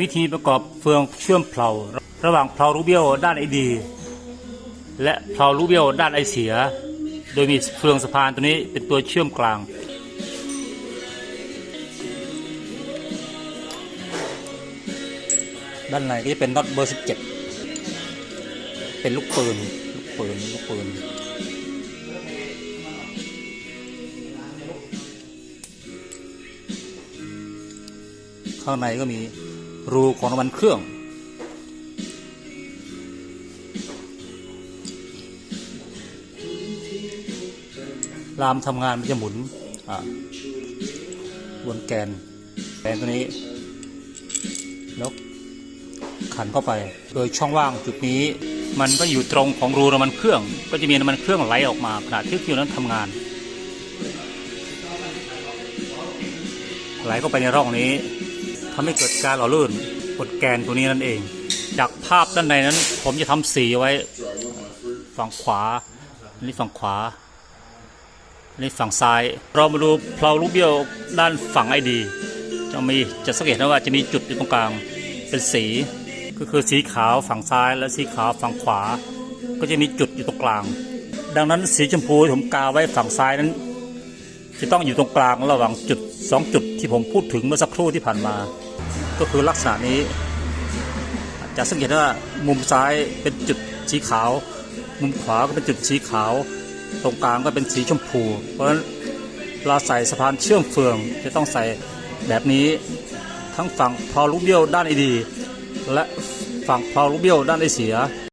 วิธีประกอบเฟืองเชื่อมเพลาระหว่างเพลาลูเบียวด้านไอดี และเพลาลูเบียวด้านไอเสีย โดยมีเฟืองสะพานตัวนี้เป็นตัวเชื่อมกลาง ด้านในก็จะเป็นน็อตเบอร์ 17 เป็นลูกปืนลูกปืนลูกปืนข้างในก็มี รูของน้ำมันเครื่องรามทำงานมันจะหมุนอ่าวนแกนแกนตัวนี้ แล้วขันเข้าไป โดยช่องว่างจุดนี้ มันก็อยู่ตรงของรูน้ำมันเครื่อง ก็จะมีน้ำมันเครื่องไหลออกมาขณะที่เครื่องนั้นทำงานไหลเข้าไปในร่องนี้ ทำให้เกิดการหล่อลื่นกดแกนตัวนี้นั่นเอง จากภาพด้านในนั้น ผมจะทำสีไว้ฝั่งขวาอันนี้ฝั่งขวาอันนี้ฝั่งซ้าย เรามาดูเพลาลูกเบี้ยวด้านฝั่งไอดี จะมีจะสังเกตได้ว่าจะมีจุดอยู่ตรงกลางเป็นสี ก็คือสีขาวฝั่งซ้าย และสีขาวฝั่งขวา ก็จะมีจุดอยู่ตรงกลาง ดังนั้นสีชมพูที่ผมกาไว้ฝั่งซ้ายนั้น จะต้องอยู่ตรงกลางระหว่างจุดสองจุดที่ผมพูดถึงเมื่อสักครู่ที่ผ่านมา ก็คือลักษณะนี้ จะสังเกตว่ามุมซ้ายเป็นจุดสีขาว มุมขวาก็เป็นจุดสีขาว ตรงกลางก็เป็นสีชมพู เพราะฉะนั้นเราใส่สะพานเชื่อมเฟือง จะต้องใส่แบบนี้ทั้งฝั่งพอลูกเบี้ยวด้านไอดี และฝั่งพอลูกเบี้ยวด้านไอเสีย